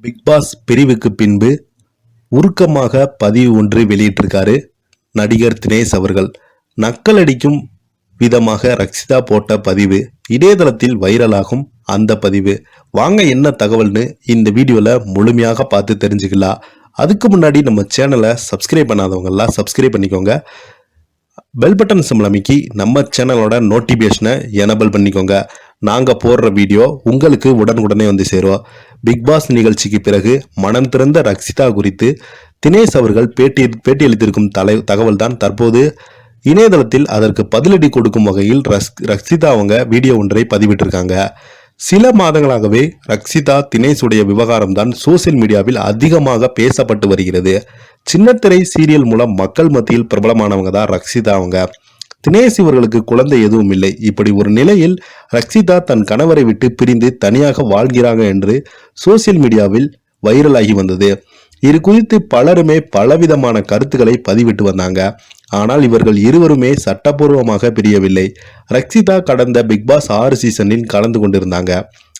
Big pass பிரிவுக்கு பின்பு உருக்கமாக பதிவு ஒன்று வெளியிட்டிருக்காரு நடிகர் தினேஷ் அவர்கள். நக்கலடிக்கும் விதமாக ரக்ஷிதா போட்ட பதிவு இணையதளத்தில் வைரலாகும் அந்த பதிவு. வாங்க என்ன தகவல்னு இந்த வீடியோவில் முழுமையாக பார்த்து தெரிஞ்சுக்கலாம். அதுக்கு முன்னாடி நம்ம சேனலை சப்ஸ்கிரைப் பண்ணாதவங்கெல்லாம் சப்ஸ்கிரைப் பண்ணிக்கோங்க. பெல் பட்டன் சிம்பிள் அமைக்கி நம்ம சேனலோட நோட்டிஃபிகேஷனை எனபிள் பண்ணிக்கோங்க. நாங்கள் போடுற வீடியோ உங்களுக்கு உடனுக்குடனே வந்து சேரும் பிக் பாஸ் நிகழ்ச்சிக்கு பிறகு மனம் திறந்த ரக்ஷிதா குறித்து தினேஷ் அவர்கள் பேட்டி பேட்டியளித்திருக்கும் தலை தகவல் தான் தற்போது இணையதளத்தில் அதற்கு பதிலடி கொடுக்கும் வகையில் ரஸ் ரக்ஷிதா அவங்க வீடியோ ஒன்றை பதிவிட்டிருக்காங்க. சில மாதங்களாகவே ரக்ஷிதா தினேஷுடைய விவகாரம் தான் சோசியல் மீடியாவில் அதிகமாக பேசப்பட்டு வருகிறது. சின்னத்திரை சீரியல் மூலம் மக்கள் மத்தியில் பிரபலமானவங்க தான் ரக்ஷிதா அவங்க. தினேஷ் இவர்களுக்கு குழந்தை எதுவும் இல்லை. இப்படி ஒரு நிலையில் ரக்ஷிதா தன் கணவரை விட்டு பிரிந்து தனியாக வாழ்கிறாங்க என்று சோசியல் மீடியாவில் வைரலாகி வந்தது. இது குறித்து பலருமே பலவிதமான கருத்துக்களை பதிவிட்டு வந்தாங்க. ஆனால் இவர்கள் இருவருமே சட்டப்பூர்வமாக பிரியவில்லை. ரக்ஷிதா கடந்த பிக் பாஸ் ஆறு சீசனில் கலந்து கொண்டிருந்தாங்க.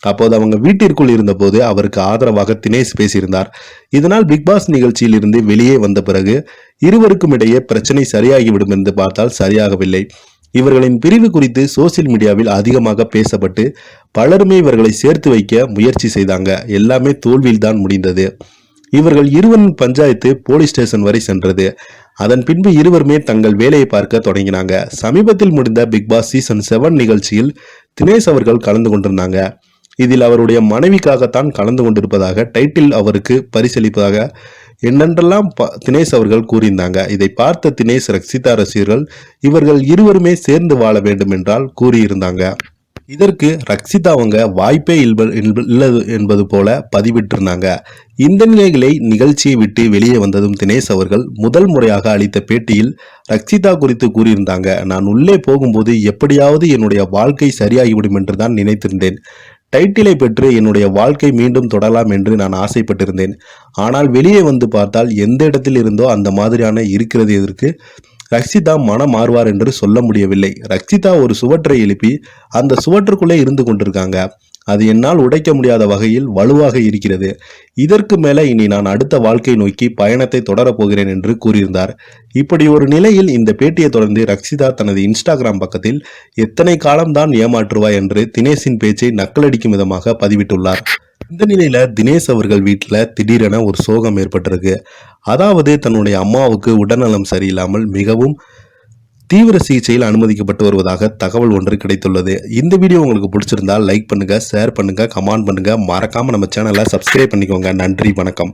அப்போது அவங்க வீட்டிற்குள் இருந்தபோது அவருக்கு ஆதரவாக தினேஷ் பேசியிருந்தார். இதனால் பிக்பாஸ் நிகழ்ச்சியிலிருந்து நிகழ்ச்சியில் இருந்து வெளியே வந்த பிறகு இருவருக்கும் இடையே பிரச்சனை சரியாகிவிடும் என்று பார்த்தால் சரியாகவில்லை. இவர்களின் பிரிவு குறித்து சோசியல் மீடியாவில் அதிகமாக பேசப்பட்டு பலருமே இவர்களை சேர்த்து வைக்க முயற்சி செய்தாங்க. எல்லாமே தோல்வியில்தான் முடிந்தது. இவர்கள் இருவரின் பஞ்சாயத்து போலீஸ் ஸ்டேஷன் வரை சென்றது. அதன் பின்பு இருவருமே தங்கள் வேலையை பார்க்க தொடங்கினாங்க. சமீபத்தில் முடிந்த பிக் பாஸ் சீசன் செவன் நிகழ்ச்சியில் தினேஷ் அவர்கள் கலந்து கொண்டிருந்தாங்க. இதில் அவருடைய மனைவிக்காகத்தான் கலந்து கொண்டிருப்பதாக டைட்டில் அவருக்கு பரிசளிப்பதாக என்னென்றெல்லாம் ப- தினேஷ் அவர்கள் கூறியிருந்தாங்க. இதை பார்த்த தினேஷ் ரக்ஷிதா ரசிகர்கள் இவர்கள் இருவருமே சேர்ந்து வாழ வேண்டும் என்றால் கூறியிருந்தாங்க. இதற்கு ரக்ஷிதா அவங்க வாய்ப்பே இல்லது என்பது போல பதிவிட்டிருந்தாங்க. இந்த நிலைகளை நிகழ்ச்சியை விட்டு வெளியே வந்ததும் தினேஷ் அவர்கள் முதல் முறையாக அளித்த பேட்டியில் ரக்ஷிதா குறித்து கூறியிருந்தாங்க. நான் உள்ளே போகும்போது எப்படியாவது என்னுடைய வாழ்க்கை சரியாகிவிடும் என்று தான் நினைத்திருந்தேன். டைட்டிலை பெற்று என்னுடைய வாழ்க்கை மீண்டும் தொடரலாம் என்று நான் ஆசைப்பட்டிருந்தேன். ஆனால் வெளியே வந்து பார்த்தால் எந்த இடத்தில் இருந்தோ அந்த மாதிரியான இருக்கிறது எதற்கு? ரக்ஷிதா மனம் மாறுவார் என்று சொல்ல முடியவில்லை. ரக்ஷிதா ஒரு சுவற்றை எழுப்பி அந்த சுவற்றுக்குள்ளே இருந்து கொண்டிருக்காங்க. அது என்னால் உடைக்க முடியாத வகையில் வலுவாக இருக்கிறது. இதற்கு மேல இனி நான் அடுத்த வாழ்க்கை நோக்கி பயணத்தை தொடரப் போகிறேன் என்று கூறியிருந்தார். இப்படி ஒரு நிலையில் இந்த பேட்டியை தொடர்ந்து ரக்ஷிதா தனது இன்ஸ்டாகிராம் பக்கத்தில் எத்தனை காலம்தான் ஏமாற்றுவாய் என்று தினேஷின் பேச்சை நக்கலடிக்கும் விதமாக பதிவிட்டுள்ளார். இந்த நிலையில தினேஷ் அவர்கள் வீட்டில் திடீரென ஒரு சோகம் ஏற்பட்டிருக்கு. அதாவது தன்னுடைய அம்மாவுக்கு உடல்நலம் சரியில்லாமல் மிகவும் தீவிர சிகிச்சையில் அனுமதிக்கப்பட்டு வருவதாக தகவல் ஒன்று கிடைத்துள்ளது. இந்த வீடியோ உங்களுக்கு பிடிச்சிருந்தால் லைக் பண்ணுங்க ஷேர் பண்ணுங்க கமெண்ட் பண்ணுங்க. மறக்காம நம்ம சேனலை சப்ஸ்கிரைப் பண்ணிக்கோங்க. நன்றி வணக்கம்.